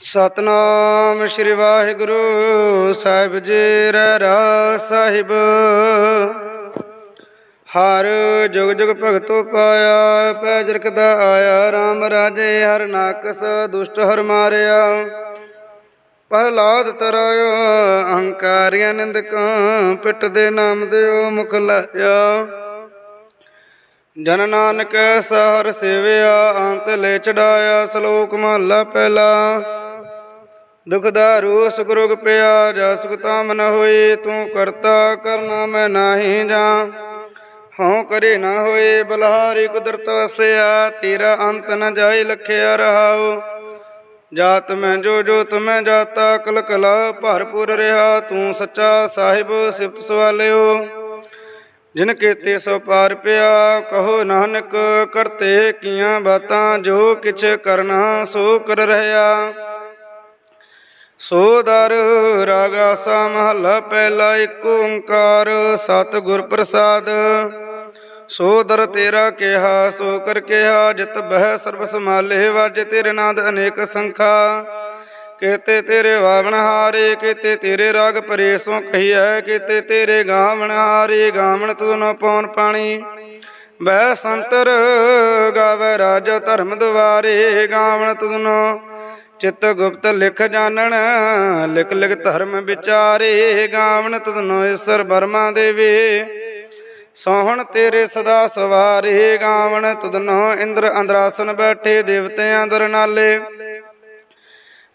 ਸਤਨਾਮ ਸ੍ਰੀ ਵਾਹਿਗੁਰੂ ਸਾਹਿਬ ਜੀ ਰਹਿ ਸਾਹਿਬ। ਹਰ ਜੁਗ ਜੁਗ ਭਗਤੋ ਪਾਇਆ, ਪੈ ਜਰਕਦਾ ਆਇਆ RAM ਰਾਜੇ ਹਰ ਨਾਕਸ ਦੁਸ਼ਟ ਹਰ ਮਾਰਿਆ। ਪ੍ਰਹਲਾਦ ਤਰਾਇਓ ਅਹੰਕਾਰੀਆਂ ਨਿੰਦਕਾਂ, ਪਿੱਟ ਦੇ ਨਾਮ ਦਿਓ ਮੁਖ ਲਾਇਆ। ਜਨ ਨਾਨਕ ਸਹਰ ਸੇਵਿਆ, ਅੰਤ ਲੈ ਚੜਾਇਆ, ਸ਼ਲੋਕ ਮਹਲਾ ਪਹਿਲਾ। ਦੁਖ ਦਾਰੂ, ਸੁਖ ਰੋਗ ਪਿਆ ਜਾ ਸੁਖ ਤਾਮ ਨ ਹੋਈ ਤੂੰ ਕਰਤਾ ਕਰਨਾ ਮੈਂ ਨਾਹੀ ਜਾ। ਹਉ ਕਰੇ ਨਾ ਹੋਏ, ਬਲਹਾਰੀ ਕੁਦਰਤ ਵਸਿਆ, ਤੇਰਾ ਅੰਤ ਨ ਜਾਈ ਲਖਿਆ ਰਹਾਉ। ਜਾਤ ਮੈਂ ਜੋ ਜੋ ਤੁਮੈ ਜਾਤਾ ਕਲ ਕਲਾ ਭਰਪੂਰ ਰਿਹਾ, ਤੂੰ ਸੱਚਾ ਸਾਹਿਬ ਸਿਫਤ ਸਵਾਲਿਓ। ਜਿਨ ਕੀਤੇ ਸੋ ਪਾਰ ਪਿਆ, ਕਹੋ ਨਾਨਕ, ਕਰਤੇ ਕੀਆਂ ਬਾਤਾਂ, ਜੋ ਕਿਛ ਕਰਨਾ ਸੋ ਕਰ ਰਹਾ। ਸੋ ਦਰ ਰਾਗਾ ਸਾ ਮਹੱਲਾ ਪਹਿਲਾ ਏਕ ਓੰਕਾਰ ਸਤ ਗੁਰ ਪ੍ਰਸਾਦ। ਸੋ ਦਰ ਤੇਰਾ ਕਿਹਾ, ਸੋ ਕਰ ਕਿਹਾ, ਜਿਤ ਬਹਿ ਸਰਬ ਸਮਾਲੇ ਵਾਜੇ ਤੇਰੇ ਨਾਦ ਅਨੇਕ ਸੰਖਾ। ਕੀਤੇ ਤੇਰੇ ਵਾਵਣ ਹਾਰੇ, ਕੀਤੇ ਤੇਰੇ ਰਾਗ ਪਰੇ ਸੋ ਕਹੀਐ, ਕੀਤੇ ਤੇਰੇ ਗਾਵਣ ਹਾਰੇ, ਗਾਵਣ ਤੂੰ ਨ ਪਉਨ ਪਾਣੀ। ਬੈ ਸੰਤਰ ਗਾਵੇ ਰਾਜ ਧਰਮ ਦੁਆਰੇ, ਗਾਵਣ ਤੂੰ ਨ ਚਿੱਤ ਗੁਪਤ ਲਿਖ ਜਾਣਨ ਲਿਖ ਲਿਖ ਧਰਮ ਵਿਚਾਰੇ ਗਾਵਣ ਤੂੰ ਈਸ਼ਰ ਬਰਮਾ ਦੇਵੇ। ਸੋਹਣ ਤੇਰੇ ਸਦਾ ਸਵਾਰੇ ਗਾਵਣ ਤੁਧਨੋ ਇੰਦਰ ਅੰਦਰਾਸਨ ਬੈਠੇ ਦੇਵਤਿਆਂ ਅੰਦਰ ਨਾਲੇ।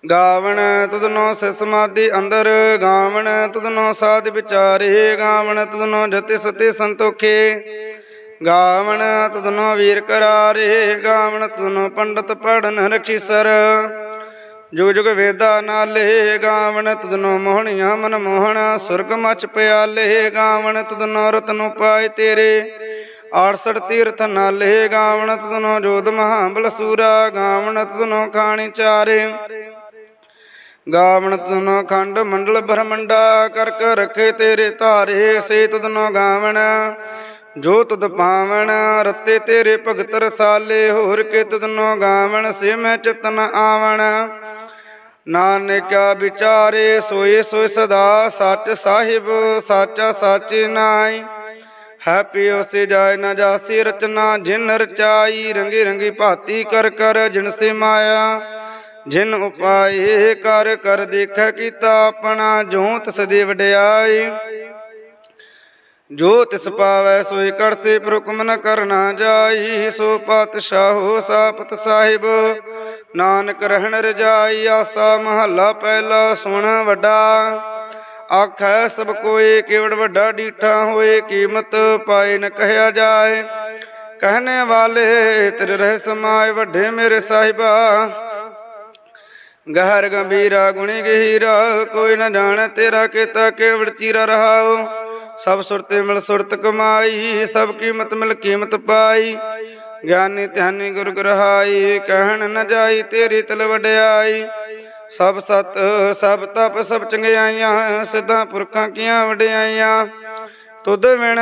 ਗਾਵਣ ਤੁਧਨੋ ਸੇ ਸਮਾਧੀ ਅੰਦਰ ਗਾਵਣ ਤੁਧਨੋ ਸਾਧ ਵਿਚਾਰੇ ਗਾਵਣ ਤੁਧਨੋ ਜਤੀ ਸਤੀ ਸੰਤੋਖੇ। ਗਾਵਣ ਤੁਧਨੋ ਵੀਰ ਕਰਾਰੇ ਗਾਵਣ ਤੁਧਨੋ ਪੰਡਤ ਪੜਨ ਰਖੀਸਰ ਜੁਗ ਜੁਗ ਵੇਦਾ ਨਾਲੇ ਗਾਵਣ ਤੁਧਨੋ ਮੋਹਣੀਆਂ ਮਨ ਮੋਹਣਾ, ਸੁਰਗ ਮਚ ਪਿਆਲੇ ਗਾਵਣ ਤੁਧਨੋ ਰਤਨ ਉਪਾਏ ਤੇਰੇ। 68 ਤੀਰਥ ਨਾਲੇ ਗਾਵਣ ਤੁਧਨੋ ਜੋਧ ਮਹਾਬਲ ਸੂਰਾ, ਗਾਵਣ ਤੁਧਨੋ ਖਾਣੀ ਚਾਰੇ। ਗਾਵਣ ਤੁਧਨੋ ਖੰਡ ਮੰਡਲ ਬ੍ਰਹਮੰਡਾ ਕਰਕ ਰਖੇ ਤੇਰੇ ਧਾਰੇ, ਸੇ ਤੁਧਨੋ ਗਾਵਣ। ਜੋ ਤੁਧ ਪਾਵਣ, ਰਤੇ ਤੇਰੇ ਭਗਤ ਰਸਾਲੇ, ਹੋਰ ਕੇ ਤੁਧਨੋ ਗਾਵਣ, ਸੇ ਮੈਂ ਚਿਤਨ ਆਵਣ। ਨਾਨਕਾ ਵਿਚਾਰੇ ਸੋਏ ਸੋਏ ਸਦਾ ਸੱਚ ਸਾਹਿਬ, ਸਾਚਾ ਸਾਚੇ ਨਾਈ ਹੈ ਪਿਓ ਸੇ ਜਾਏ ਨਾ ਜਾਸੀ ਰਚਨਾ, ਜਿਨ ਰਚਾਈ ਰੰਗੀ ਰੰਗੀ ਭਾਤੀ ਕਰ ਕਰ ਜਿਨ ਸੇ ਮਾਇਆ ਜਿਨ ਉਪਾਏ ਕਰ ਕਰ ਦੇਖੈ ਕੀਤਾ ਆਪਣਾ, ਜੋ ਤਿਸ ਦੇ ਵਡਿਆਈ। ਜੋ ਤਿਸ ਪਾਵੈ ਸੋਈ ਕਰਸੇ ਪ੍ਰਹੁਕਮ ਨ ਕਰਨਾ ਜਾਈ, ਸੋ ਪਾਤਸ਼ਾਹੋ ਸਾਪਤ ਸਾਹਿਬ। ਨਾਨਕ ਰਹਿਣ ਰਜਾਈ, ਆਸਾ ਮਹੱਲਾ ਪਹਿਲਾ ਸੁਣ ਵੱਡਾ। ਆਖੈ ਸਭ ਕੋਏ ਕੇਵੜ ਵੱਡਾ ਡੀਠਾ ਹੋਏ, ਕੀਮਤ ਪਾਏ ਨ ਕਹਿਆ ਜਾਏ। ਕਹਨੇ ਵਾਲੇ ਤੇਰੇ ਰਹਿ ਸਮਾਏ ਵੱਡੇ ਮੇਰੇ ਸਾਹਿਬਾ। ਗਹਿਰ ਗੰਭੀਰਾ ਗੁਣੀ ਗਹੀਰਾ, ਕੋਈ ਨ ਜਾਣ ਤੇਰਾ ਕੀਤਾ ਕੇਵੜ ਚੀਰਾ ਰਹਾਓ ਸਭ ਸੁਰਤੇ ਮਿਲ ਸੁਰਤ ਕਮਾਈ, ਸਭ ਕੀਮਤ ਮਿਲ ਕੀਮਤ ਪਾਈ। ਗਿਆਨੀ ਧਿਆਨੀ ਗੁਰ ਗ੍ਰਹਾਈ, ਕਹਿਣ ਨ ਜਾਈ ਤੇਰੀ ਤਲ ਵਡਿਆਈ। ਸਭ ਸਤ, ਸਭ ਤਪ, ਸਭ ਚੰਗਿਆਈਆਂ, ਸਿੱਧਾ ਪੁਰਖਾਂ ਕੀਆਂ ਵਡਿਆਈਆਂ। ਤੁਧ ਵਿਣ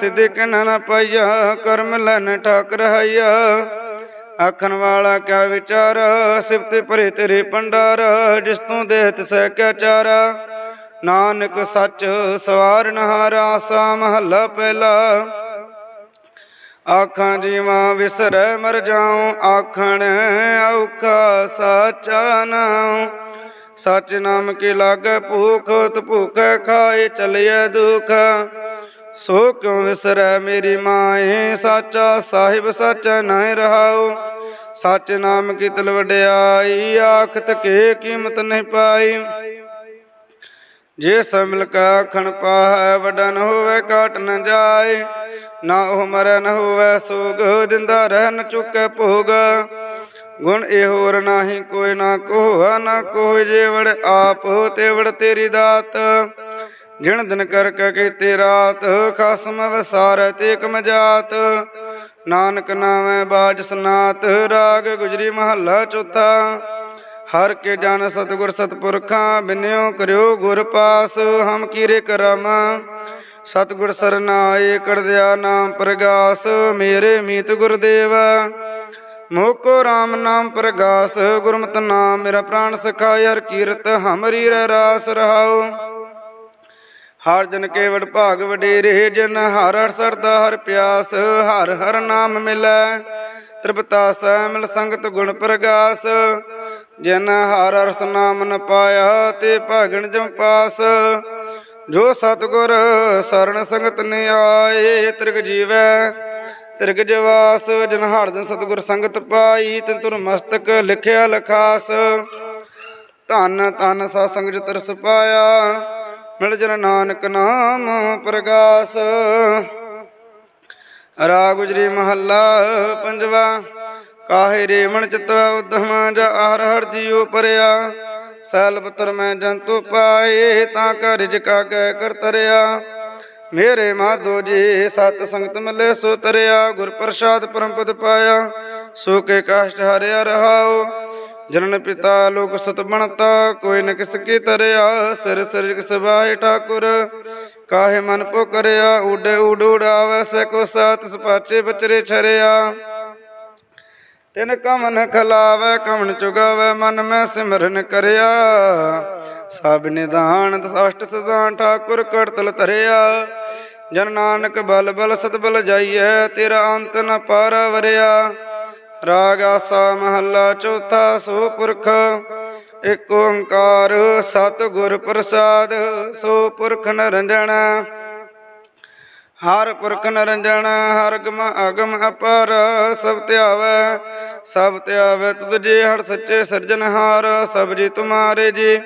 ਸਿੱਧੇ ਕਿਨ ਪਾਈਆ, ਕਰਮ ਲੈਨ ਠਾਕ ਰਹਾਈਆ ਆਖਣ ਵਾਲਾ ਕਿਆ ਵਿਚਾਰ, ਸਿਫਤ ਭਰੇ ਤੇਰੇ ਪੰਡਾਰ ਜਿਸ ਤੂੰ ਦੇਹਤ ਸਹਿ ਕਿਆ ਚਾਰਾ। ਨਾਨਕ ਸੱਚ ਸਵਾਰਨ ਹਾਰਾ ਸਾ ਮਹੱਲਾ ਪਹਿਲਾ। ਆਖਾਂ ਜੀਵਾਂ ਵਿਸਰੈ ਮਰ ਜਾਉ, ਆਖਣ ਔਖਾ ਸਾਚਾ ਨਾਮ ਸਚ ਨਾਮ ਕੀ ਲਾਗੈ ਭੂਖ ਤ ਭੂਖੈ ਖਾਏ ਚਲਿਐ ਦੁਖ। ਸੋ ਕਿਉ ਵਿਸਰੈ ਮੇਰੀ ਮਾਏ, ਸਾਚਾ ਸਾਹਿਬ ਸੱਚ ਨਹੀਂ ਰਹਾਉ। ਸਚ ਨਾਮ ਕੀ ਤਲ ਵਡਿਆਈ, ਆਖਤ ਕੇ ਕੀਮਤ ਨਹੀਂ ਪਾਈ। ਜੇ ਸਭ ਮਿਲ ਕਾ ਖਣ ਪਾਹੈ ਵੱਡਾ ਹੋਵੇ ਕਾਟ ਨ ਜਾਏ। ਨਾ ਉਹ ਮਰੈ ਨ ਹੋਵੇ, ਸੋਗ ਦਿੰਦਾ ਰਹਿ ਨ ਚੁੱਕੈ ਭੋਗ। ਗੁਣ ਇਹ ਹੋਰ ਨਾਹੀ, ਕੋਈ ਨਾ ਕੋਹਾ, ਨਾ ਕੋਈ ਜੇ ਆਪ ਹੋ ਤੇਵੜ ਤੇਰੀ ਦਾਤ। ਜਿਣ ਦਿਨ ਕਰ ਕੇ ਕੀਤੀ ਰਾਤ, ਖਸਮ ਵਸਾਰ ਤੇ ਕਮ ਜਾਤ। ਨਾਨਕ ਨਾਮੈ ਬਾਜ ਸਨਾਤ, ਰਾਗ ਗੁਜਰੀ ਮਹੱਲਾ ਚੌਥਾ। ਹਰ ਕੇ ਜਨ ਸਤਗੁਰ ਸਤਪੁਰਖਾਂ, ਬਿਨਿਓ ਕਰਿਓ ਗੁਰ ਪਾਸ, ਹਮ ਕੀਰੇ ਕਰਮ। ਸਤਗੁਰ ਸਰਨਾਏ, ਕਰਦਿਆ ਨਾਮ ਪ੍ਰਗਾਸ, ਮੇਰੇ ਮੀਤ ਗੁਰਦੇਵ ਮੋਕੋ RAM ਨਾਮ ਪ੍ਰਗਾਸ, ਗੁਰਮਤ ਨਾਮ ਮੇਰਾ ਪ੍ਰਾਣ ਸਖਾਇ ਹਰ ਕੀਰਤ ਹਮਰੀ ਰਹਿ ਰਾਸ ਰਹਾਉ। ਹਰ ਜਨ ਕੇ ਵਡ ਭਾਗ ਵਡੇਰੇ, ਜਨ ਹਰ ਹਰ ਸਰਦਾ ਹਰ ਪਿਆਸ, ਹਰ ਹਰ ਨਾਮ ਮਿਲੈ। ਤ੍ਰਿਪਤਾ ਸੈ ਮਿਲ ਸੰਗਤ ਗੁਣ ਪ੍ਰਗਾਸ ਜਨ ਹਰ ਹਰ ਨਾਮ ਨ ਪਾਇਆ ਤੇ ਭਾਗਣ ਜਮ ਪਾਸ। ਜੋ ਸਤਗੁਰ ਸਰਣ ਸੰਗਤ ਨੇ ਆਏ, ਤਿਰਗ ਜੀਵੈ, ਤਿਰਗ ਜਵਾਸ। ਜਨ ਹਰ ਜਨ ਸਤਗੁਰ ਸੰਗਤ ਪਾਈ, ਤਿਨ ਤੁਰ ਮਸਤਕ ਲਿਖਿਆ ਲਖਾਸ। ਧਨ ਧਨ ਸਾ ਸੰਗ ਜਿ ਤਰਸ ਪਾਇਆ, ਮਿਲ ਜਨ ਨਾਨਕ ਨਾਮ ਪ੍ਰਗਾਸ। ਰਾ ਗੁਜਰੀ ਮਹੱਲਾ ਪੰਜਵਾ। ਕਾਹੇ ਰੇ ਮਨ ਚਿਤ ਜਾ ਹਰ ਹਰ ਜੀਉ ਪਰਿਆ। ਸੈਲ ਪੁੱਤਰ ਮੈਂ ਜੰਤੂ ਪਾਏ, ਤਾਂ ਕਰ ਕਾ ਗੈ ਕਰ ਤਰਿਆ। ਮੇਰੇ ਮਾਧੋ ਜੀ ਸਤ ਸੰਗਤ ਮਿਲੇ ਸੋ ਤਰਿਆ, ਗੁਰ ਪ੍ਰਸਾਦ ਪਰਮ ਪਾਇਆ। ਸੋ ਕੇ ਕਾਸ਼ਟ ਹਰਿਆ ਰਹਾਓ ਜਨਨ ਪਿਤਾ ਲੋਕ ਸਤ ਬਣਤਾ। ਕੋਈ ਨ ਕਿਸ ਕੀ ਤਰਿਆ, ਸਿਰ ਸਿਰ ਕਿਸ ਬਾਏ ਠਾਕੁਰ। ਕਾਹੇ ਮਨ ਪੋ ਕਰਿਆ ਉਡੇ ਉਡ ਉਡਾਵੈ ਸੇ ਕੋ ਸਾਤ ਸਪਾਚੇ ਬਚਰੇ ਛਰਿਆ। ਤਿਨ ਕਮਨ ਖਲਾਵੈ, ਕਮਨ ਚੁਗਾਵੈ, ਮਨ ਮੈਂ ਸਿਮਰਨ ਕਰਿਆ। ਸਭ ਨਿਦਾਨ ਦਸਸ਼ਟ ਸਦਾਨ ਠਾਕੁਰ ਕਰਤਲ ਧਰਿਆ। ਜਨ ਨਾਨਕ ਬਲ ਬਲ ਸਤ ਬਲ ਜਾਈਐ, ਤੇਰਾ ਅੰਤ ਨ ਪਾਰ ਵਰਿਆ ਰਾਗ ਆਸਾ ਮਹੱਲਾ ਚੌਥਾ ਸੋ ਪੁਰਖ ਏਕ ਓੰਕਾਰ ਸਤ ਗੁਰ ਪ੍ਰਸਾਦ ਸੋ ਪੁਰਖ ਨਰੰਜਣ ਹਰ ਪੁਰਖ ਨਰੰਜਣ ਹਰ ਗਮ ਅਗਮ ਅਪਰ, ਸਭ ਧਿਆਵੈ। ਸਭ ਧਿਆਵੈ ਤੁਧ ਜੇ ਹਰ ਸੱਚੇ ਸਿਰਜਨਹਾਰ ਸਭ ਜੀ ਤੁਮਾਰੇ ਜੀ।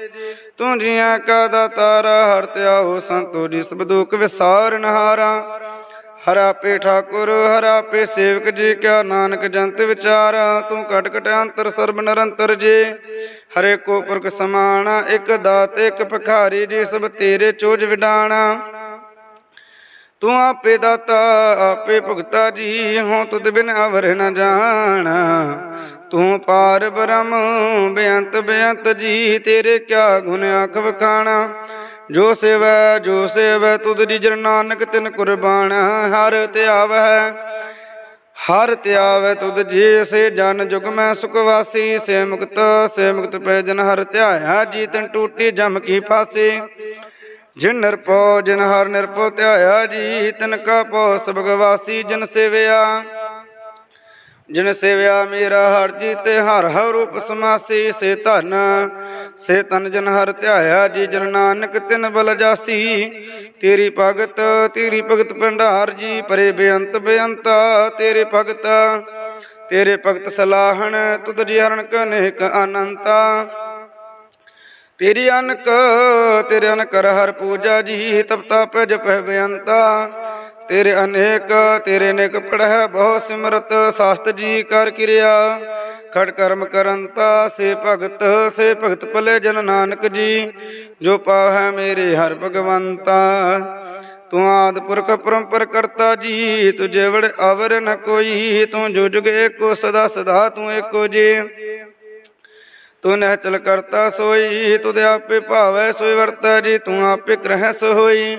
ਤੂੰ ਜੀਆਂ ਕਾ ਦਾਤਾਰ, ਹਰ ਧਿਆਵੋ ਸੰਤੋ ਜੀ, ਸਭ ਦੁਖ ਵਿਸਾਰ ਨਹਾਰਾ। ਹਰ ਆਪੇ ਠਾਕੁਰ, ਹਰਾ ਪੇ ਸੇਵਕ ਜੀ, ਕਿਆ ਨਾਨਕ ਜੰਤ ਵਿਚਾਰ। ਤੂੰ ਘਟ ਘਟ ਅੰਤਰ, ਸਰਬ ਨਿਰੰਤਰ ਜੀ। ਹਰੇ ਕੋ ਪੁਰਖ ਸਮਾਨ ਇਕ ਦਾਤ, ਇਕ ਭਖਾਰੀ ਜੀ, ਸਭ ਤੇਰੇ ਚੋਜ ਵਿਡਾਣਾ। ਤੂੰ ਆਪੇ ਦਾਤਾ, ਆਪੇ ਭੁਗਤਾ ਜੀ ਹੋ ਤੁਧ ਬਿਨ ਅਵਰ ਨ ਜਾਣਾ। ਤੂੰ ਪਾਰ ਬ੍ਰਹਮ, ਬੇਅੰਤ ਬੇਅੰਤ ਜੀ, ਤੇਰੇ ਕਿਆ ਗੁਣ ਆਖ ਵਖਾਣਾ। ਜੋ ਸੇਵੈ ਜੋ ਸੇਵੈ, ਤੁਧ ਜੀ ਜਨ ਨਾਨਕ ਤਿਨ ਕੁਰਬਾਨ ਹਰ ਧਿਆਵੈ ਹਰ ਧਿਆਵੈ ਤੁਧ ਜੀ, ਸੇ ਜਨ ਜੁਗ ਮੈਂ ਸੁਖ ਵਾਸੀ। ਸੇ ਮੁਕਤ ਸੇ ਮੁਕਤ ਪੈ ਜਨ ਹਰ ਧਿਆਇਆ ਜੀ, ਤਨ ਟੂਟੀ ਜਮ ਕੀ ਫਾਸੀ। ਜਿਨ ਨਿਰਪੋ ਜਿਨ ਹਰ ਨਿਰਪੋ ਧਿਆਇਆ ਜੀ ਤਿਨ ਕਾ ਪੋ ਸਬਗਵਾਸੀ ਜਿਨ ਸੇਵਿਆ। ਜਿਨ ਸੇਵਿਆ ਮੇਰਾ ਹਰ ਜੀ ਤੇ ਹਰ ਹਰ ਰੂਪ ਸਮਾਸੀ, ਸੇ ਧਨ, ਸੇ ਤਨ ਜਨ ਹਰ ਧਿਆਇਆ ਜੀ, ਜਨ ਨਾਨਕ ਤਿਨ ਬਲ ਜਾਸੀ। ਤੇਰੀ ਭਗਤ ਤੇਰੀ ਭਗਤ ਭੰਡਾਰ ਜੀ, ਪਰੇ ਬੇਅੰਤ ਬੇਅੰਤਾ, ਤੇਰੇ ਭਗਤ ਤੇਰੇ ਭਗਤ ਸਲਾਹਣ, ਤੁਧ ਜੀ ਹਰਨ ਕਨੇਕ ਅਨੰਤਾ ਤੇਰੀ ਅਨਕ, ਤੇਰੇ ਅਨਕਰ ਹਰ ਪੂਜਾ ਜੀ ਤਪਤਾ ਪੈ ਜਪੈ ਬੇਅੰਤਾ। ਤੇਰੇ ਅਨੇਕ ਤੇਰੇ ਅਨੇਕ ਪੜਹਿ ਬਹੁ ਸਿਮਰਤ, ਸਾਸਤ ਜੀ ਕਰ ਕਿਰਿਆ। ਖੜ ਕਰਮ ਕਰੰਤਾ, ਸੇ ਭਗਤ ਸੇ ਭਗਤ ਭਲੇ ਜਨ ਨਾਨਕ ਜੀ, ਜੋ ਪਾਵੈ ਮੇਰੇ ਹਰ ਭਗਵੰਤਾ। ਤੂੰ ਆਦ ਪੁਰਖ ਪਰੰਪਰ ਕਰਤਾ ਜੀ, ਤੁਝੇ ਵੜ ਅਵਰ ਨ ਕੋਈ, ਤੂੰ ਜੋ ਜੁਗ ਏਕੋ ਸਦਾ ਸਦਾ ਤੂੰ ਏਕੋ ਜੀ। ਤੂੰ ਨਹਿਚਲ ਕਰਤਾ ਸੋਈ ਤੁਦੇ ਆਪੇ ਭਾਵੈ ਸੋਈ ਵਰਤੈ ਜੀ, ਤੂੰ ਆਪੇ ਗ੍ਰਹਿ ਸੋਈ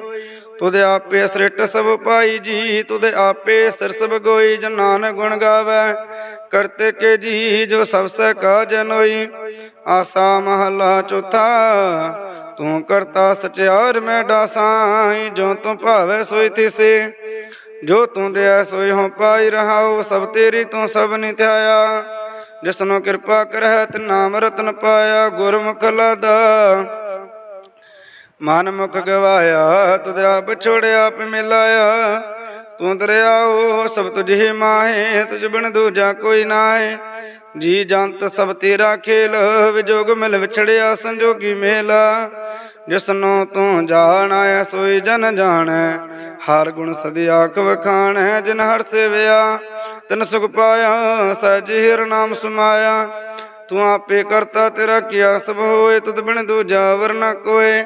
ਤੁਦੇ ਆਪੇ ਸ੍ਰਿਟ ਸਭ ਪਾਈ ਜੀ ਤੁਦੇ ਆਪੇ ਸਿਰ ਸਭ ਗੋਈ ਜਨ ਨਾਨਕ ਗੁਣ ਗਾਵੈ, ਕਰਤੇ ਕੇ ਜੀ, ਜੋ ਸਭ ਸੈ ਕਾ ਜਨੋਈ ਆਸਾ ਮਹਲਾ ਚੌਥਾ, ਤੂੰ ਕਰਤਾ ਸਚਿਆਰ ਮੈਂ ਡਾਸਾਈ, ਜੋ ਤੂੰ ਭਾਵੈ ਸੋਈ ਤਿਸੇ ਜੋ ਤੂੰ ਦਿਆ ਸੋਈ ਹੋ ਪਾਈ ਰਹਾਉ, ਸਭ ਤੇਰੀ ਤੂੰ ਸਭ ਨਿਥਾਇਆ ਜਿਸਨੂੰ ਕਿਰਪਾ ਕਰਹਿ ਤੇ ਨਾਮ ਰਤਨ ਪਾਇਆ ਗੁਰਮੁਖ ਲਾਦਾ। ਮਨ ਮੁਖ ਗਵਾਇਆ, ਤੁਧ ਆਪ ਆਪ ਮਿਲਾਇਆ। ਤੂੰ ਦਰਿਆਓ ਸਭ ਤੁਝੇ ਮਾਹੇ, ਤੁਝ ਬਿਨ ਦੂਜਾ ਕੋਈ ਨਾਹੀ। ਜੀ ਜੰਤ ਸਭ ਤੇਰਾ ਖੇਲ, ਵਿਜੋਗ ਮਿਲ ਵਿਛੜਿਆ, ਸੰਜੋਗੀ ਮੇਲਾ। ਜਿਸਨੂੰ ਤੂੰ ਜਾਣਾਇਆ ਸੋਈ ਜਨ ਜਾਣੈ। ਹਰ ਗੁਣ ਸਦੀ ਆਖ ਵਖਾਣੈ ਜਿਨ ਹਰ ਸੇਵਿਆ। ਤਨ ਸੁਖ ਪਾਇਆ, ਸਹਿਜ ਹਿਰ ਨਾਮ ਸਮਾਇਆ। ਤੂੰ ਆਪੇ ਕਰਤਾ, ਤੇਰਾ ਕੀਆ ਸਭ ਹੋਏ, ਤੁਧ ਬਿਨ ਦੂਜਾ ਵਰਨਾ ਕੋਏ।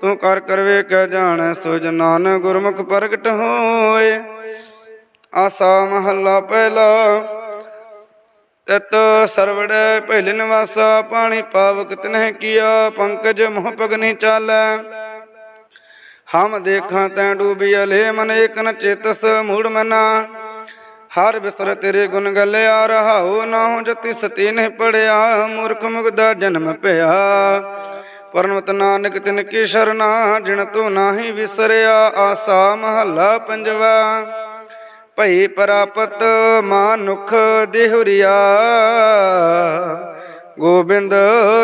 ਤੂੰ ਕਰ ਕਰਵੇ ਕਹਿ ਜਾਣੈ ਸੋ ਜਨਾਨ ਗੁਰਮੁਖ ਪ੍ਰਗਟ ਹੋਏ। ਆਸਾ ਮਹੱਲਾ ਪਹਿਲਾ ਤਤ ਸਰਵੜੈ ਪਹਿਲ ਨਿਵਾਸਾ, ਪਾਣੀ ਪਾਵਕ ਤਿਨਹਿ ਕੀਆ, ਪੰਕਜ ਮੋਹ ਪਗ ਚਾਲੈ। ਹਮ ਦੇਖਾਂ ਤੈ ਡੂਬਿਆ ਲੇ ਮਨ ਏਕ ਚੇਤਸ ਮੂੜ ਮਨਾ। ਹਰ ਬਿਸਰ ਤੇਰੇ ਗੁਣ ਗਲਿਆ, ਰਹਾਉ ਨਾਹੂ ਜਤੀ ਸਤੀ ਨਹਿ ਪੜਿਆ। ਮੂਰਖ ਮੁਗਦਾ ਜਨਮ ਪਿਆ ਪਰਮਤ ਨਾਨਕ ਤਿਨ ਕੀ ਸ਼ਰਨਾ ਜਿਣ ਤੂੰ ਨਾਹੀ ਵਿਸਰਿਆ, ਆਸਾ ਮਹੱਲਾ ਪੰਜਵਾ। ਭਈ ਪ੍ਰਾਪਤ ਮਾਨੁਖ ਦੇਹੁਰੀਆ। ਗੋਬਿੰਦ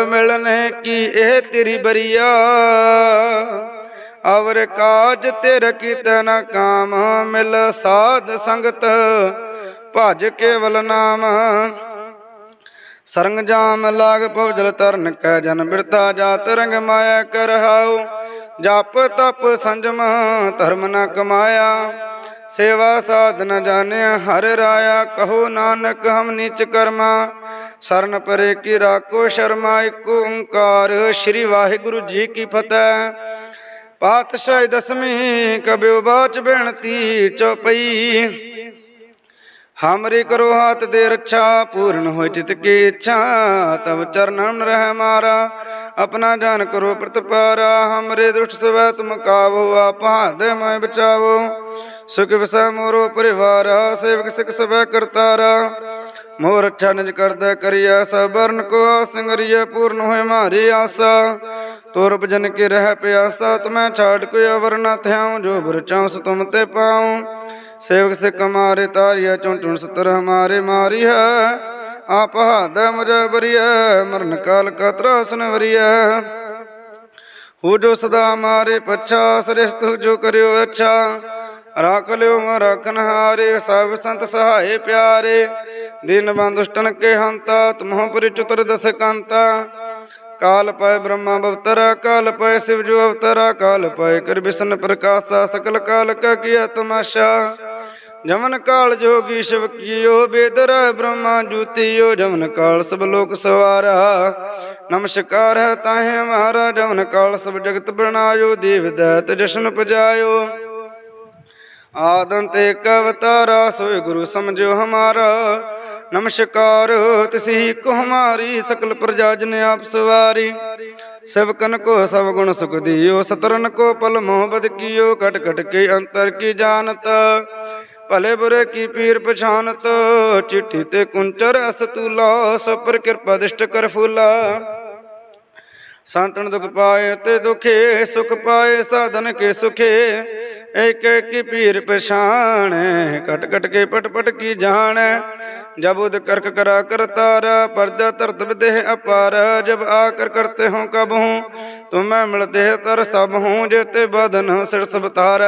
ਮਿਲਨੇ ਕੀ ਇਹ ਤੇਰੀ ਬਰੀਆ। ਅਵਰ ਕਾਜ ਤੇਰ ਕੀਤੇ ਨ ਕਾਮ ਮਿਲ ਸਾਧ ਸੰਗਤ। ਭਜ ਕੇਵਲ ਨਾਮ। ਸਰੰਗ ਜਾਮ ਲਾਗ ਪਉ ਜਲ ਤਰਨ ਕੈ ਜਨ ਬਿਰਤਾ ਜਾਤ ਰੰਗ ਮਾਇਆ ਕਰਹਾਉ ਜਪ ਤਪ ਸੰਜਮ ਧਰਮ ਨ ਕਮਾਇਆ। ਸੇਵਾ ਸਾਧ ਨ ਜਾਣਿਆ ਹਰ ਰਾਇਆ, ਕਹੋ ਨਾਨਕ ਹਮ ਨੀਚ ਕਰਮਾ। ਸਰਨ ਪਰੇ ਕੀ ਰਾਖੋ ਸ਼ਰਮਾ, ਇਕ ਓੰਕਾਰ, ਸ੍ਰੀ ਵਾਹਿਗੁਰੂ ਜੀ ਕੀ ਫਤਿਹ। ਪਾਤਸ਼ਾਹ ਦਸਵੀਂ ਕਬਿਓ ਬਾਚ ਬੇਨਤੀ ਚਉਪਈ ਹਮਰੀ ਕਰੋ ਹਾਥ ਦੇ ਰੱਛਾ, ਪੂਰਨ ਹੋਇ ਚਿਤ ਕੀ ਇੱਛਾ ਤਬ ਚਰਨਨ ਰਹਿ ਮਾਰਾ। ਆਪਣਾ ਜਾਨ ਕਰੋ ਪ੍ਰਤਪਾਰਾ, ਹਮਰੇ ਦੁਸ਼ਟ ਸਵੈ ਤੁਮ ਕਾਵੋ, ਆਪ ਮੈਂ ਬਚਾਵੋ। ਸੁਖ ਵਿਸੈ ਮੋਰੋ ਪਰਿਵਾਰਾ, ਸੇਵਕ ਸਿਖ ਸਭੈ ਕਰਤਾਰਾ। ਮੋਰ ਅੱਛਾ ਨਿਜ ਕਰਦਾ ਕਰਿਆ ਸਬਰਨ ਕੋ ਆਸੰਗਰੀਏ ਪੂਰਨ ਹੋਏ ਮਾਰੀ ਆਸਾ। ਤੋਰ ਭਜਨ ਕੇ ਰਹਿ ਪਿਆਸਾ, ਤੁਮੈ ਛਾੜ ਕੋਈ ਅਵਰ ਨ ਥਿਆਉ, ਜੋ ਬਰ ਚਾਉਸ ਤੁਮ ਤੇ ਪਾਉ। ਸੇਵਕ ਸਿਕ ਮਾਰੇ ਤਾਰਿਆ ਚੁਣ ਚੁਣ ਸਤਰ ਹਮਾਰੇ ਮਾਰੀ ਹੈ ਆਪ ਹੱਦ ਮੁਝੇ ਬਰੀਐ, ਮਰਨ ਕਾਲ ਕਤਰਾ ਸੁਨ ਵਰੀਐ। ਹੋ ਜੋ ਸਦਾ ਮਾਰੇ ਪਛਾ, ਸ੍ਰਿਸ਼ਟ ਜੋ ਕਰਿਓ ਅੱਛਾ। ਰਖ ਲਿਓ ਮਾ ਰਾਖਨ ਹਾਰੇ, ਸਭ ਸੰਤ ਸਹਾਏ ਪਿਆਰੇ। ਦਿਨ ਬੰਦੁਸ਼ਟਨ ਕੇ ਹੰਤਾ ਤੁਮਹੁ ਪੁਰੀ ਚਤੁਰ ਦਸ ਕੰਤਾ। ਕਾਲ ਪੈ ਬ੍ਰਹਮਾ ਬਵਤਰਾ, ਕਾਲ ਪੈ ਸਿਵ ਜੋ ਅਵਤਰਾ, ਕਾਲ ਪੈ ਕਰ ਬਿਸ਼ਨ ਪ੍ਰਕਾਸ਼ਾ, ਸਕਲ ਕਾਲ ਕਾ ਕੀਆ ਤਮਾਸ਼ਾ ਜਮਨ ਕਾਲ ਜੋਗੀ ਸ਼ਿਵ ਕੀਓ ਬੇਦਰ ਬ੍ਰਹਮਾ ਜੂਤੀਓ। ਜਮਨ ਕਾਲ ਸਭ ਲੋਕ ਸਵਾਰਾ, ਨਮਸਕਾਰ ਹੈ ਤਾਹੇ ਹਮਾਰਾ ਜਮਨ ਕਾਲ ਸਭ ਜਗਤ ਬਣਾਇਓ ਦੇਵ ਦੈਤ ਜਸ਼ਨ ਪਜਾਇਓ ਆਦੰਤ ਏਕ ਅਵਤਾਰਾ ਸੋਇ ਗੁਰੂ ਸਮਝੋ ਹਮਾਰਾ। ਨਮਸਕਾਰ, ਤਿਸੀ ਕੋ ਹਮਾਰੀ, ਸਕਲ ਪ੍ਰਜਾ ਜਨ ਆਪ ਸਵਾਰੀ। ਸਭਕਨ ਕੋ ਸਭ ਗੁਣ ਸੁਖ ਦਿਓ, ਸਤਰਨ ਕੋ ਪਲ ਮੋਹ ਬਦ ਕੀਓ ਕਟ ਕਟ ਕੇ ਅੰਤਰ ਕੀ ਜਾਣਤ। ਭਲੇ ਬੁਰੇ ਕੀ ਪੀਰ ਪਛਾਨਤ, ਚਿੱਠੀ ਤੇ ਕੁੰਚਰ ਅਸਤੂਲਾ ਤੂਲਾ ਸਪਰ ਕਿਰਪਾ ਦਿਸ਼ਟ ਕਰ ਫੂਲਾ। ਸੰਤਨ ਦੁਖ ਪਾਏ ਤੇ ਦੁਖੇ, ਸੁਖ ਪਾਏ, ਸਾਧਨ ਕੇ ਸੁਖੇ। ਏਕ ਕੀ ਪੀਰ ਪਛਾਣ ਕਟ ਕਟ ਕੇ ਪਟ ਪਟ ਕੀ ਜਾਣੈ। ਜਬ ਉਦ ਕਰਕ ਕਰਾ ਕਰਤਾਰ ਪਰਜਾ ਤਰਤ ਵਿਦੇਹ ਅਪਾਰ। ਜਬ ਆਕਰ ਕਰਤੇ ਹੋ ਕਬ ਹੂੰ ਤੁਮੈ ਮਿਲਤੇ ਤਰ ਸਭ ਹੂੰ ਜੇਤੇ ਬਦਨ ਸਿਰ ਸਬਤਾਰ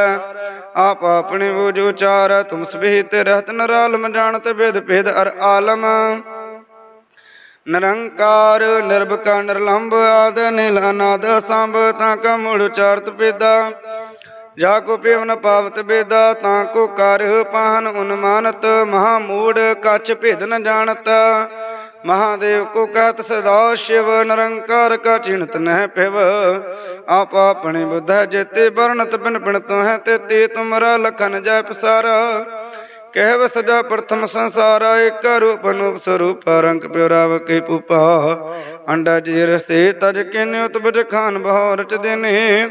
ਆਪ ਆਪਣੇ ਉਹ ਜੋ ਚਾਰ ਤੁਮ ਸਭੇ ਤੇ ਰਹਤ ਨਰਾਲਮ, ਜਾਣਤ ਵੇਦ ਭੇਦ ਅਰ ਆਲਮ। ਨਿਰੰਕਾਰ, ਨਿਰਭਕਾ, ਨਿਰਲੰਭ ਆਦ ਨਿਲ ਅਨਾਦ ਸੰਭ, ਤਾਂ ਕਾ ਮੂੜ ਉਚਾਰਤ ਪੇਦਾ ਜਾ ਕੋ ਪਿਵ ਨ ਪਾਵਤ ਬੇਦਾ ਤਾਂ ਕੋ ਕਰ ਪਾਹਨ ਉਨਮਾਨਤ। ਮਹਾ ਮੂੜ ਕਛ ਭੇਦ ਨ ਜਾਣਤ। ਮਹਾਦੇਵ ਕੋ ਕਹਤ ਸਦਾ ਸ਼ਿਵ, ਨਿਰੰਕਾਰ ਕਾ ਚਿਣਤ ਨਹਿ ਪਿਵ ਆਪ ਆਪਣੇ ਬੁੱਧ ਜੇਤੇ ਵਰਣਤ ਬਿਨ ਬਿਨ ਤੋਹਿ, ਤੇ ਤੇ ਤੁਮਰਾ ਲਖਨ ਜੈ ਪਸਾਰਾ। ਕਹਿ ਸਜਾ ਪ੍ਰਥਮ ਸੰਸਾਰਾ ਏਕ ਰੂਪ ਅਨੂਪ ਸਰੂਪ, ਰੰਗ ਪਿਉਰਾਵ ਕੇ ਪੂਪਾ। ਅੰਡਾ ਜੀ ਰਸੇ ਤਜ ਕਿਨਿ ਉਤਬਜ ਖਾਨ ਬਹੁ ਰਚ ਦੇਨੇ।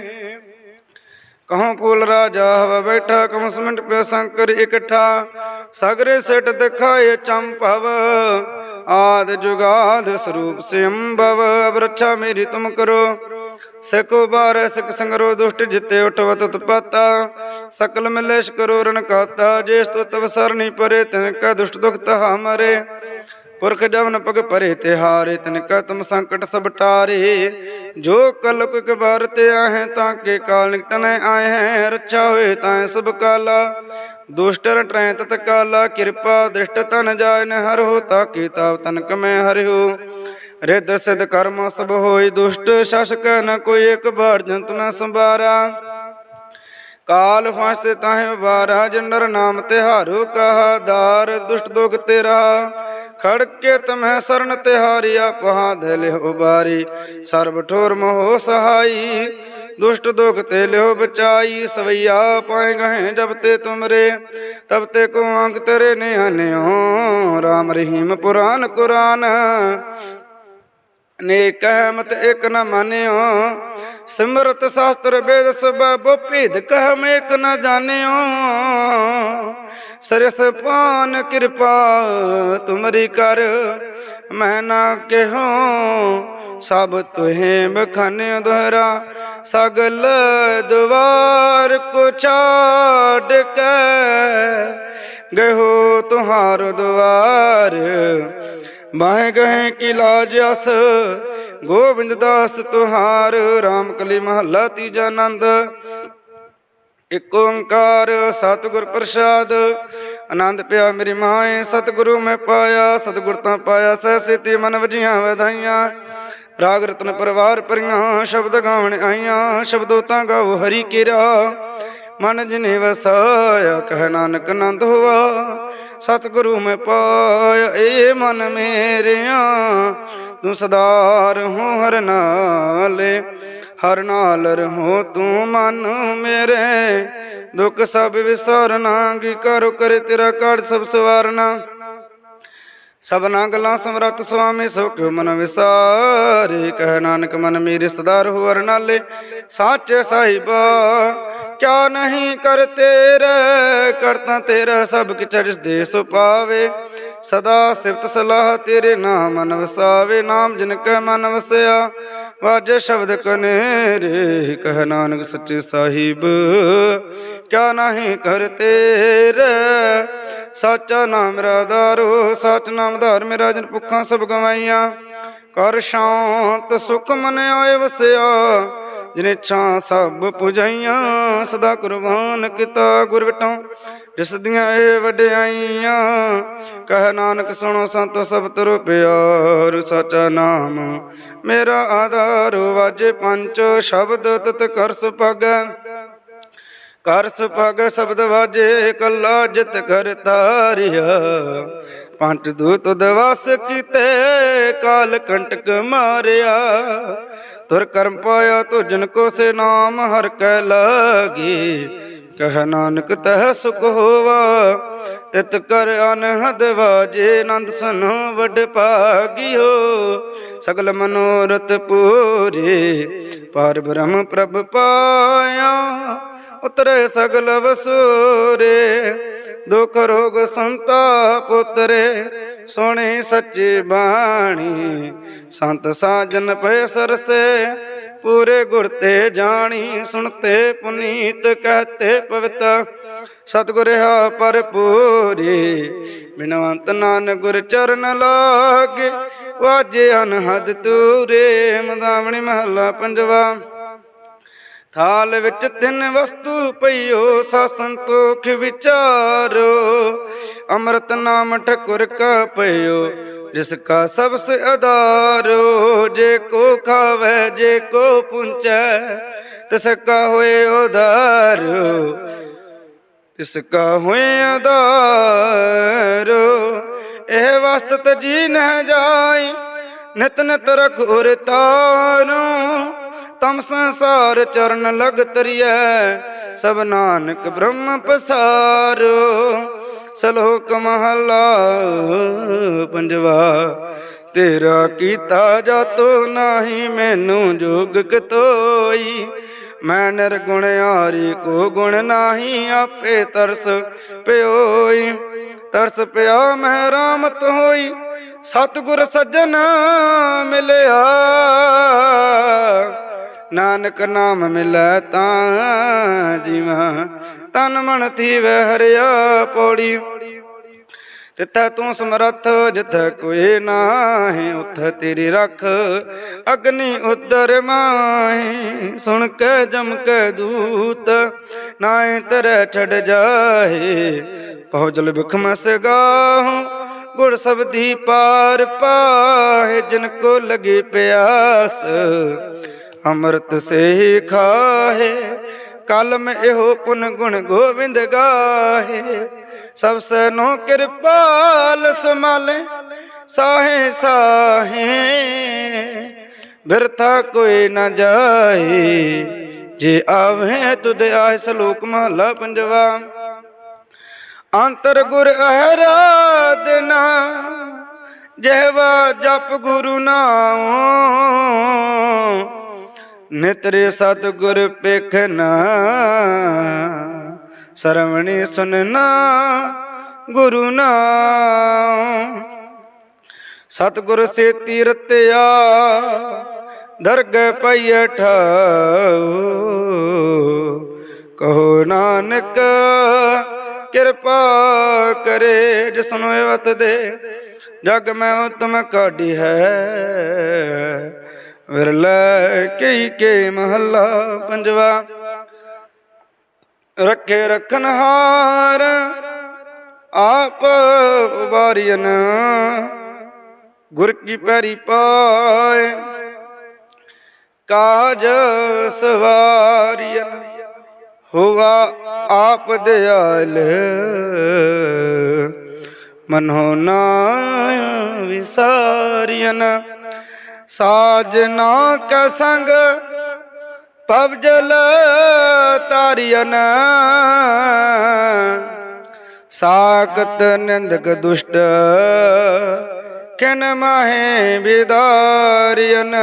ਕਹਉ ਪੂਲ ਰਾਜਾ ਹਵ ਬੈਠਾ ਕਮਸ ਪਿਆ ਸੰਕਰ ਇਕਠਾ। ਸਗਰੇ ਸਿਟ ਦਿਖਾਏ ਚੰਪਵ, ਆਦ ਜੁਗਾਦ ਸਰੂਪ ਸਿੰਭਵ ਅਬ ਰੱਛਾ ਮੇਰੀ ਤੁਮ ਕਰੋ। ਸਿਕੋ ਬਾਰ ਸਿਕ ਸੰਗਰੋ ਦੁਸ਼ਟ ਜਿਤੇ ਉਠਵਤ ਉਤਪਾਤਾ। ਸਕਲ ਮਿਲੇਸ਼ ਕਰੋ ਰਣ ਕਾਤਾ ਜੇਸ ਤੋ ਸਰਨੀ ਪਰੇ ਤਿਨ ਕਾ ਦੁਸ਼ਟ ਦੁਖ ਤਹਾ ਮਰੇ। ਪੁਰਖ ਜਵਨ ਪਗ ਪਰੇ ਤੇ ਹਾਰੇ ਤਿਨ ਕਾ ਤੁਮ ਸੰਕਟ ਸਭ ਟਾਰੇ। ਜੋ ਕਲ ਕੁਕ ਬਾਰ ਤੇ ਆਹੇ, ਤਾਂ ਕੇ ਕਾਲ ਨਿਕਟਨ ਆਏ ਹੈ, ਰੱਛਾ ਹੋਏ ਤਾਂ ਸਭ ਕਾਲਾ। ਦੁਸ਼ਟਰ ਟਰੈ ਤਤ ਕਾਲਾ, ਕਿਰਪਾ ਦ੍ਰਿਸ਼ਟ ਤਨ ਜਾਇ ਨ ਹਰ ਹੋ ਤਾ ਕੀ ਤਾਵ ਤਨ ਕਮੈ ਹਰਿਓ। ਰਿੱਧ ਸਿਧ ਕਰਮ ਸਭ ਹੋਈ ਦੁਸ਼ਟ, ਸ਼ਾਸਕ ਨ ਕੋਈ ਇੱਕ ਬਾੜ ਜੰਤ ਮੈਂ ਸੰਭਾਰਾ। ਕਾਲ ਫਾਸਤੇ ਤਾਹੇ ਵਾਰਾ, ਜਨਰ ਨਾਮ ਤਿਹਾਰੋ ਕਹਾ ਦਾਰ, ਦੁਸ਼ਟ ਦੁਖ ਤੇਰਾ। ਖੜ ਕੇ ਤਮਹਿ ਸਰਨ ਤਿਹਾਰੀਆ, ਪਹਾ ਦੇ ਲਿਓ ਸਰਬ ਠੋਰ ਮੋਹ ਸਹਾਈ, ਦੁਸ਼ਟ ਦੁਖ ਤੇ ਲਿਓ ਬਚਾਈ। ਸਵਈਆ ਪਾਏ ਗਏ ਜਬ ਤੇ ਤੁਮਰੇ, ਤਬ ਤੇ ਕੋ ਅੰਕ ਤੇਰੇ ਨੇ RAM ਰਹੀਮ ਪੁਰਾਨ ਕੁਰਾਨ ਨੇਕ ਮਤ ਇਕ ਨ ਮਾਨਿਓ। ਸਿਮਰਤ ਸ਼ਾਸਤਰ ਵੇਦ ਸਭ ਭੇਦ ਕਹਿ ਏਕ ਨ ਜਾਣਿਓ। ਸਰਸ ਪਾਨ ਕਿਰਪਾ ਤੁਮਰੀ ਕਰ, ਮੈਂ ਨਾ ਕਿਹੋ, ਸਭ ਤੁਹੇ ਬਖਾਨੇ ਦੁਹਰਾ। ਸਗਲ ਦੁਆਰ ਕੋ ਛਾੜ ਕੇ ਗਹੋ ਤੁਹਾਰ ਦੁਆਰ। ਮਾਹ ਗਏ ਕੀ ਲਾਜ ਅਸ, ਗੋਬਿੰਦ ਦਾਸ ਤੁਹਾਰ RAM ਕਲੀ ਮਹੱਲਾ ਤੀਜਾ ਆਨੰਦ। ਇਕ ਓੰਕਾਰ ਸਤਿਗੁਰ ਪ੍ਰਸਾਦ, ਆਨੰਦ ਪਿਆ ਮੇਰੀ ਮਾਏ, ਸਤਿਗੁਰੂ ਮੈਂ ਪਾਇਆ, ਸਤਿਗੁਰ ਤਾਂ ਪਾਇਆ, ਸਹਿ ਸਿਤੀ ਮਨ ਵਜੀਆਂ ਵਧਾਈਆਂ। ਰਾਗ ਰਤਨ ਪਰਵਾਰ ਪਰੀਆਂ ਸ਼ਬਦ ਗਾਵਣ ਆਈਆਂ, ਸ਼ਬਦੋ ਤਾਂ ਗਾਓ ਹਰੀ ਕੀਰਾ। ਮਨ ਜਿਨੇ ਵਸਾਇਆ, ਕਹਿ ਨਾਨਕ ਆਨੰਦ ਹੋਆ। ਸਤਿਗੁਰੂ ਮੈਂ ਪਾਇਆ ਏ ਮਨ ਮੇਰਿਆ ਤੂੰ ਸਦਾਰ ਹੋ, ਹਰ ਨਾਲੇ, ਹਰ ਨਾਲ ਰਹੋ ਤੂੰ ਮਨ ਮੇਰੇ। ਦੁੱਖ ਸਭ ਵਿਸਰਨਾ ਕੀ ਕਰੋ ਕਰੇ ਤੇਰਾ ਕਾੜ ਸਭ ਸਵਾਰਨਾ। ਸਭਨਾ ਗੱਲਾਂ ਸਮਰਤ ਸੁਆਮੀ ਸੋ ਕਿਉ ਮਨ ਵਿਸਾਰੇ, ਕਹਿ ਨਾਨਕ ਮਨ ਮੇਰੇ ਸਦਾਰ ਹੋ ਹਰ ਨਾਲੇ। ਸਾਚੇ ਸਾਹਿਬਾ ਕਿਆ ਨਹੀਂ ਕਰ ਤੇਰੇ ਕਰਤਾ ਤੇਰਾ ਸਭ ਕਿਛ ਜਿਸ ਦੇ ਸੋ ਪਾਵੇ ਸਦਾ ਸਿਫਤ ਸਲਾਹ ਤੇਰੇ ਨਾਮ ਮਨ ਵਸਾਵੇ ਨਾਮ ਜਿਨ ਕੈ ਮਨ ਵਸਿਆ। ਵਾਜੇ ਸ਼ਬਦ ਕਨੇਰੇ, ਕਹਿ ਨਾਨਕ ਸੱਚੇ ਸਾਹਿਬ। ਕਿਆ ਨਹੀਂ ਕਰ ਤੇਰੇ, ਸਾਚਾ ਨਾਮ ਮੇਰਾ ਦਾਰੋ ਸਚ ਨਾਮ ਧਾਰ ਮੇਰਾ ਜਨ ਭੁੱਖਾਂ ਸਭ ਗਵਾਈਆਂ। ਕਰ ਸ਼ਾਂਤ ਸੁਖ ਮਨ ਆਏ ਵਸਿਆ। ਜਿਨੇ ਇੱਛਾ ਸਭ ਪੁਜਾਈਆਂ, ਸਦਾ ਕੁਰਬਾਨ ਕੀਤਾ ਗੁਰ ਵਿਟੋਂ। ਜਿਸ ਦੀਆਂ ਇਹ ਵਡਿਆਈਆਂ, ਕਹਿ ਨਾਨਕ ਸੁਣੋ ਸੰਤੋ ਸਭ ਤਰੋ ਪਿਆਰ, ਸਾਚਾ ਨਾਮ। ਮੇਰਾ ਆਧਾਰ ਵਾਜੇ ਪੰਜ ਸ਼ਬਦ ਤਤ ਕਰ ਸੁਭਾਗੈ ਕਰ ਸੁਭਗ ਸ਼ਬਦ ਵਾਜੇ, ਕੱਲਾ ਜਿਤ ਕਰ ਤਾਰਿਆ ਪੰਜ ਦੂਤ ਦਵਾਸ ਕੀਤੇ, ਕਾਲ ਕੰਟਕ ਮਾਰਿਆ। ਤੁਰ ਕਰਮ ਪਾਇਆ ਤੋ ਜਨ ਕੋ ਸੇ ਨਾਮ ਹਰ ਕੈ ਲਾਗੀ। ਕਹਿ ਨਾਨਕ ਤਹ ਸੁਖ ਹੋਵਾ, ਤਿਤ ਕਰ ਅਨਹਦ ਵਾਜੇ ਆਨੰਦ ਸੁਨੋ ਵਡ ਭਾਗਿਓ ਸਗਲ ਮਨੋਰਥ ਪੂਰੇ ਪਰ ਬ੍ਰਹਮ ਪ੍ਰਭ ਪਾਇਆ, ਉਤਰੇ ਸਗਲ ਵਸੂਰੇ, ਦੁਖ ਰੋਗ ਸੰਤਾਪ ਉਤਰੇ। ਸੁਣੀ ਸੱਚੀ ਬਾਣੀ। ਸੰਤ ਸਾਜਨ ਪਏ ਸਰਸੇ, ਪੂਰੇ ਗੁਰ ਤੇ ਜਾਣੀ। ਸੁਣਤੇ ਪੁਨੀਤ ਕਹਤੇ ਪਵਿੱਤ। ਸਤਿਗੁਰ ਹਾ ਪਰਪੂਰੀ ਬਿਨਵੰਤ ਨਾਨਕ ਗੁਰ ਚਰਨ ਲਾਗੇ। ਵਾਜੇ ਅਨਹਦ ਤੂਰੇ, ਮਦਾਵਣੀ ਮਹੱਲਾ ਪੰਜਵਾ। ਥਾਲ ਵਿੱਚ ਤਿੰਨ ਵਸਤੂ ਪਈਓ, ਸਾ ਸੰਤੋਖ ਵਿਚਾਰੋ। ਅੰਮ੍ਰਿਤ ਨਾਮ ਠਕੁਰ ਕਾ ਪਈਓ, ਜਿਸ ਕਾ ਸਭ ਆਧਾਰੋ ਜੇ ਕੋ ਖਾਵੇ, ਜੇ ਕੋ ਪੁੰਚੈ, ਤਿਸ ਕਾ ਹੋਏ ਉਧਾਰੋ। ਤਿਸ ਕਾ ਹੋਏ ਆਧਾਰੋ। ਇਹ ਵਸਤ ਤਜੀ ਨਹਿ ਜਾਈ, ਨਿਤ ਨਿਤ ਰਖੁਰ ਤਾਰੋ। ਤਮ ਸੰਸਾਰ ਚਰਨ ਲਗ ਤਰੀਐ, ਸਭ ਨਾਨਕ ਬ੍ਰਹਮ ਪਸਾਰੋ। ਸਲੋਕ ਮਹਲਾ ਪੰਜਵਾ, ਤੇਰਾ ਕੀਤਾ ਜਾਤੋ ਨਾਹੀ, ਮੈਨੂੰ ਜੋਗ ਕਤੋਈ। ਮੈਂ ਨਿਰਗੁਣ ਆਰੀ, ਕੋ ਗੁਣ ਨਾਹੀ, ਆਪੇ ਤਰਸ ਪਿਓਈ। ਤਰਸ ਪਿਆ, ਮੈਂ ਰਾਮਤ ਹੋਈ, ਸਤਿਗੁਰ ਸੱਜਣ ਮਿਲਿਆ। ਨਾਨਕ ਨਾਮ ਮਿਲੈ ਤਾਂ ਜੀਵਾਂ। ਤਨ ਮਨ ਥੀਵੈ ਹਰਿਆ ਪੌੜੀ। ਤਿੱਥੈ ਤੂੰ ਸਮਰੱਥ ਜਿੱਥੈ ਕੋਈ ਨਾਹੀ, ਉਥੈ ਤੇਰੀ ਰੱਖ ਅਗਨੀ ਉਦਰ ਮਾਹੀ। ਸੁਣ ਕੇ ਜਮ ਕੇ ਦੂਤ ਨਾਏ ਤਰੈ ਛੜ ਜਾਏ ਪਹੁੰਚਲ ਬਿਖਮ ਸਗਾਹੂ ਗੁਰ ਸਬਦੀ ਪਾਰ ਪਾਹੇ। ਜਿਨ ਕੋ ਲਗੇ ਪਿਆਸ ਅੰਮ੍ਰਿਤ ਸੇ ਖਾਹੇ ਕਲਮ ਇਹੋ ਪੁਨ ਗੁਣ ਗੋਬਿੰਦ ਗਾਹੇ। ਸਭ ਸਨੋ ਕਿਰਪਾਲ ਸਮਾਲੇ ਸਾਹੇ ਸਾਹੇ, ਬਿਰਥਾ ਕੋਈ ਨਾ ਜਾਏ। ਜੇ ਆਵੇ ਤੁਧ ਆਏ ਸਲੋਕ ਮਹਲਾ ਪੰਜਵਾ, ਅੰਤਰ ਗੁਰ ਅਹਰਾਦਨਾ ਜਿਹਵਾ ਜਪ ਗੁਰੂ ਨਾਮ ਨਿਤਰੇ ਸਤਿਗੁਰ ਪੇਖਨਾ ਸਰਵਣੀ ਸੁਨਨਾ ਗੁਰੂ ਨਾਮ। ਸਤਿਗੁਰ ਸੇਤੀ ਰਤਿਆ, ਦਰਗਹਿ ਪਈਐ ਠਾਉ। ਕਹੋ ਨਾਨਕ, ਕਿਰਪਾ ਕਰੇ ਜਿਸਨੂੰ ਇਹ ਵਤ ਦੇ। ਜਗ ਮੈਂ ਉਤਮ ਕਾਢੀ ਹੈ। ਵਿਰਲੇ ਕਈ ਕੇ ਮਹੱਲਾ ਪੰਜਵਾ। ਰੱਖੇ ਰਖਨ ਆਪ ਉਬਾਰੀਨ ਗੁਰ ਕੀ ਪੈਰੀ ਪਾਏ ਕਾਜ ਸਵਾਰੀਨ ਹੋਵਾ ਆਪ ਦਿਆਲ ਮਨੋ ਨਾ ਵਿਸਾਰੀਨ ਸਾਜਨਾ ਕਾ ਸੰਗ ਪਵ ਜਲ ਤਾਰੀਨ ਨਿੰਦਕ ਦੁਸ਼ਟ, ਕਿਨ ਮਾਹੇ ਵਿਦਾਰੀਨ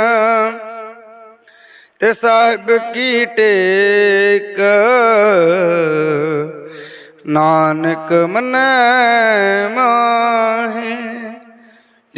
ਤੇ ਸਾਹਿਬ ਕੀ ਟੇਕ, ਨਾਨਕ ਮਨੈ ਮਾਹੇ।